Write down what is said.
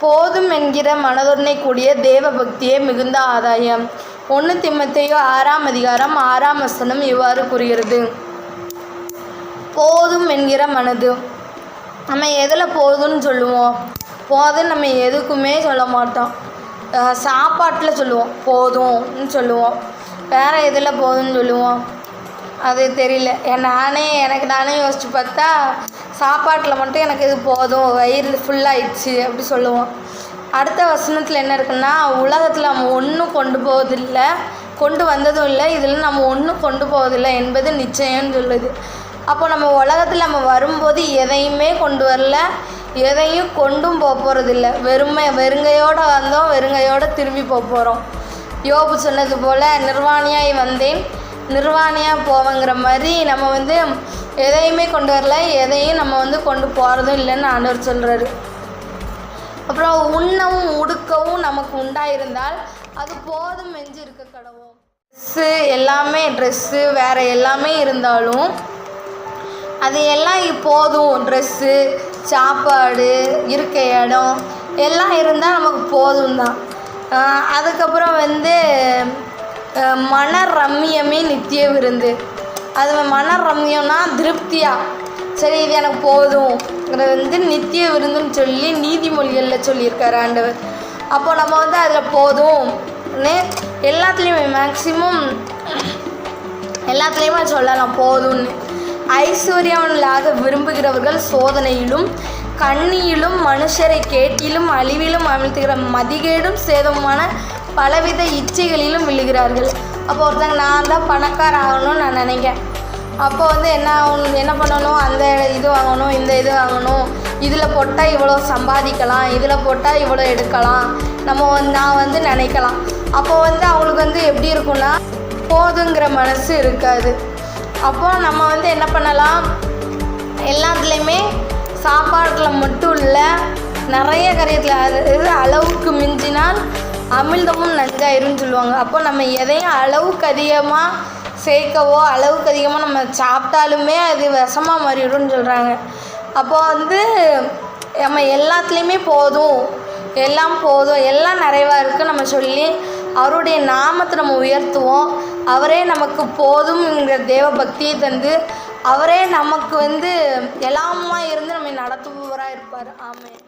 போதும் என்கிற மனதுடனே கூடிய தேவ பக்தியே மிகுந்த ஆதாயம். ஒன்று திம்மத்தையோ ஆறாம் அதிகாரம் ஆறாம் வசனம் இவ்வாறு கூறுகிறது. போதும் என்கிற மனது. நம்ம எதில் போதும்னு சொல்லுவோம்? போதும் நம்ம எதுக்குமே சொல்ல மாட்டோம். சாப்பாட்டில் சொல்லுவோம். போதும்னு சொல்லுவோம். வேறு எதில் போதும்னு சொல்லுவோம்? அது தெரியல. நானே எனக்கு நானே யோசித்து பார்த்தா சாப்பாட்டில் மட்டும் எனக்கு இது போதும் வயிறு ஃபுல்லாகிடுச்சு அப்படி சொல்லுவோம். அடுத்த வசனத்தில் என்ன இருக்குன்னா உலகத்தில் நம்ம ஒன்றும் கொண்டு போவதில்லை கொண்டு வந்ததும் இல்லை இதில் நம்ம ஒன்றும் கொண்டு போவதில்லை என்பது நிச்சயம்னு சொல்லுது. அப்போ நம்ம உலகத்தில் நம்ம வரும்போது எதையுமே கொண்டு வரல எதையும் கொண்டும் போக போகிறதில்ல வெறுமை வெறுங்கையோடு வந்தோம் வெறுங்கையோடு திரும்பி போக போகிறோம் யோபு சொன்னது போல் நிர்வாணியாய் வந்தேன் நிர்வாணியாக போவேங்கிற மாதிரி நம்ம வந்து எதையுமே கொண்டு வரல. எதையும் நம்ம வந்து கொண்டு போகிறதும் இல்லைன்னு ஆண்டவர் சொல்கிறாரு அப்புறம் உண்ணவும் உடுக்கவும் நமக்கு உண்டாயிருந்தால் அது போதும் மெஞ்சு இருக்க கடவும் ட்ரெஸ்ஸு எல்லாமே ட்ரெஸ்ஸு வேறு எல்லாமே இருந்தாலும் அது எல்லாம் போதும். ட்ரெஸ்ஸு சாப்பாடு இருக்க இடம் எல்லாம் இருந்தால் நமக்கு போதும் தான் அதுக்கப்புறம் வந்து மன ரம்மியமே நித்திய விருந்து. அது மன ரம்மியம்னா திருப்தியாக சரி இது எனக்கு போதும்ங்கிறது வந்து நித்திய விருந்துன்னு சொல்லி நீதிமொழிகளில் சொல்லியிருக்காரு ஆண்டவர். அப்போ நம்ம வந்து அதில் போதும்னு எல்லாத்துலேயுமே மேக்ஸிமம் எல்லாத்துலேயுமே சொல்லலாம் போதும்னு. ஐஸ்வர்யவன்களாக விரும்புகிறவர்கள் சோதனையிலும் கண்ணியிலும் மனுஷரை கேட்டிலும் அழிவிலும் அமிழ்த்துகிற மதிகேடும் சேதமான பலவித இச்சைகளிலும் விழுகிறார்கள். அப்போ ஒருத்தங்க நான் தான் பணக்கார ஆகணும்னு நான் நினைக்கிறேன். அப்போ வந்து என்ன ஆகணும் என்ன பண்ணணும்? அந்த இது வாங்கணும் இந்த இது வாங்கணும். இதில் போட்டால் இவ்வளோ சம்பாதிக்கலாம் இதில் போட்டால் இவ்வளோ எடுக்கலாம். நம்ம வந்து நான் வந்து நினைக்கலாம். அப்போ வந்து அவங்களுக்கு வந்து எப்படி இருக்கும்னா போதுங்கிற மனசு இருக்காது. அப்போ நம்ம வந்து என்ன பண்ணலாம்? எல்லாத்துலேயுமே சாப்பாட்டில் மட்டும் இல்லை நிறைய காரியத்தில் அது இது அளவுக்கு மிஞ்சினால் அமிழ்தமும் நஞ்சாயிரும்னு சொல்லுவாங்க. அப்போ நம்ம எதையும் அளவுக்கு அதிகமாக சேர்க்கவோ அளவுக்கு அதிகமாக நம்ம சாப்பிட்டாலுமே அது விஷமாக மாறிடும்னு சொல்கிறாங்க அப்போ வந்து நம்ம எல்லாத்துலேயுமே போதும். எல்லாம் போதும். எல்லாம் நிறைவாக இருக்குது நம்ம சொல்லி அவருடைய நாமத்தை நம்ம உயர்த்துவோம். அவரே நமக்கு போதும்ங்கிற தேவ பக்தியை தந்து அவரே நமக்கு வந்து எல்லாமா இருந்து நம்மை நடத்துபவராக இருப்பார். ஆமென்.